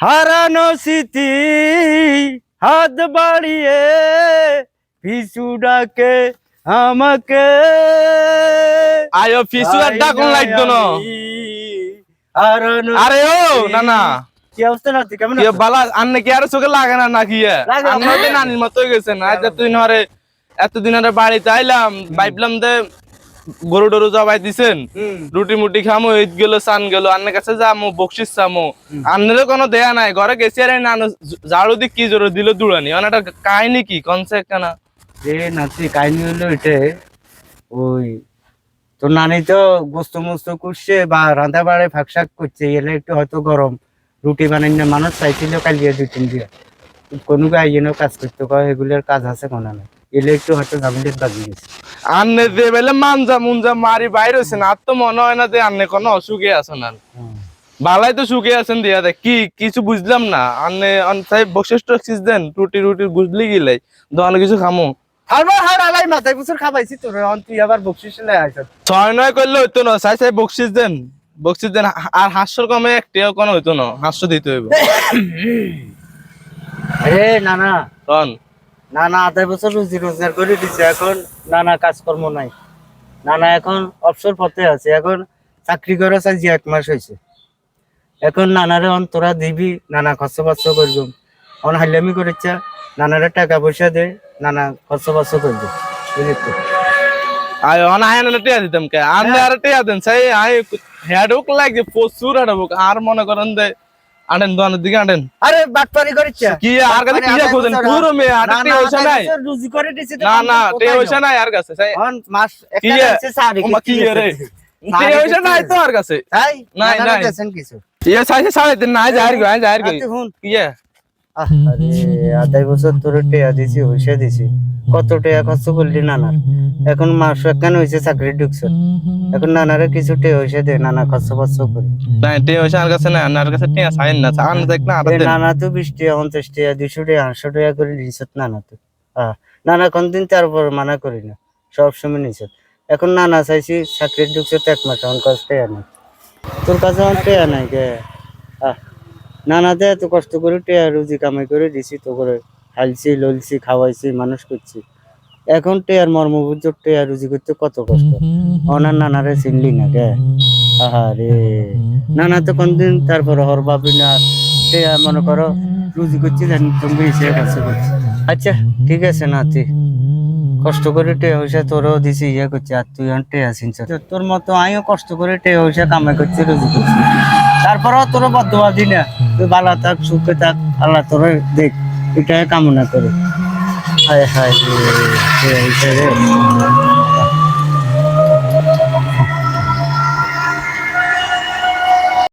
হারানো স্মৃতি হাত বাড়িয়ে পিছু ডাকে আমাকে। আয়ো পিছু আর ডাকুন লাগতো না আরে ও না না। কি অবস্থা না কেমন বালা আন্নে কি আর চোখে লাগে না নাকি। আমরা নানির মতো গেছেন আজ এতদিন হরে এতদিন হরে বাড়িতে আইলাম ভাবলাম যে গরু টরু জবাই দিছেন। রুটি মুটি খামো ঈদ গেলো সান গেল আন্নের কাছে যামো বকশিস চামো। আন্নেরও কোনো দেয়া নাই ঘরে গেছি আরে না ঝাড়ু দি কি জোরে দিল দুড়ানি অনেকটা কাহিনী কি? কনসেপ্ট কেনা যে নাচি কাহিনী হলো এটা ওই তো নানি তো গোস্ত মোস্ত করছে বা রাঁধা বাড়ে ফাঁক শাক করছে এলে একটু হয়তো গরম। রুটি বানাই না মানুষ চাইছিল কালিয়ে দুই তিন দিয়ে কোনো গাইয়েনও কাজ করতে কয় এগুলোর কাজ আছে কোনো না এলে একটু হয়তো ঝামেলির বাজি গেছে। আন্নে যে বেলে মানজা মুনজা মারি বাইর হয়েছে না আর তো মনে হয় না যে আন্নে কোনো অসুখে আছেন আর। বালাই তো সুখে আছেন দিয়া দেখ কি কিছু বুঝলাম না। আন্নে সাহেব বকশিস টকশিস দেন রুটি রুটি বুঝলি গিলাই দোকানে কিছু খামো। আবার হার আলাই মাথায় বছর খাবাইছি তোর তুই আবার বকশিস লাই আইছত ছয় নয় করলে হইতো না সাই সাই বকশিস দেন। বকশিস দেন আর হাস্যর কমে একটিও কোনো হইতো না হাস্য দিতে হইব। আরে না না। কন না না আধা বছর রুজি রোজগার করে দিছে এখন নানা কাজকর্ম নাই। নানা এখন অবসর পথে আছে এখন চাকরি করে চাইছি এক মাস হয়েছে। এখন নানারে অন্তরা দিবি নানা খরচ বার্চ করব। অন হাইলামি করেছে নানারে টাকা পয়সা দে নানা খরচ বার্চ করবে। বুঝলি তো? আয় অন আয় না টিয়া দিতাম কে? আন্নে আর টিয়া দেন সাই আয় হেডুক লাগে প্রচুর হেডুক আর মনে করেন যে আনেন দোকানের দিকে আনেন। আরে বাটপারি করেছে কি আর কাছে কি খোঁজেন? পুরো মে আর হইছে নাই। রুজি করে দিছে না না তে হইছে নাই আর কাছে সাই মাস একটা আছে ওমা কি রে? তে হইছে নাই তো আর কাছে? নাই, নাই। কিছু। ইয়ে সাইছে সাড়ে তিন না যাই গো যাই গো আচ্ছা, হুন ইয়ে আরে আড়াই বছর তোরে টেয়া দিছি পয়সা দিছি। কত টেয়া খরচ করলি নানার? এখন মাস হয়েছে চাকরি ঢুকছে এখন নানারে কিছু টেয়া পয়সা দে নানা খরচ খরচ করি। নাই টিয়া হইছে আর কাছে না আর কাছে টিয়া সাইন না আন দেখ না আর নানা তো বিশ টিয়া পঞ্চাশ টিয়া দুশো টিয়া আটশো টিয়া করে নিছত নানা তো। নানা কোনদিন তারপর মানা করি না সব সময় নিছত। এখন নানা চাইছি চাকরি ঢুকছে তো এক মাস এখন কাছে টেয়া নাই। তোর কাছে আমার টেয়া নাই কে? নানাতে এত কষ্ট করে টেয়া রুজি কামাই করে দিছি, তো করে হালছি, ললছি, খাওয়াইছি, মানুষ করছি। এখন টেয়ার মর্ম বুঝছ টেয়া রুজি করতে কত কষ্ট। অনার নানারে চিনলি না কে? আহারে নানা তো কোনদিন তারপর হর ভাবি না টেয়া মনে করো, রুজি করছি জানি তুমি হিসেবে কাছে করছি। আচ্ছা ঠিক আছে না তুই কষ্ট করে টেয়া পয়সা তোরও দিছি ইয়ে করছি, আর তুই এখন টেয়া চিনছ তোর মতো আমিও কষ্ট করে টে পয়সা কামাই করছি, রুজি করছি। তারপরও তোর বদুয়া দি না। তুই ভালো থাক সুখে থাক আল্লাহ তোর দেখ এটাই কামনা করে। হায় হায়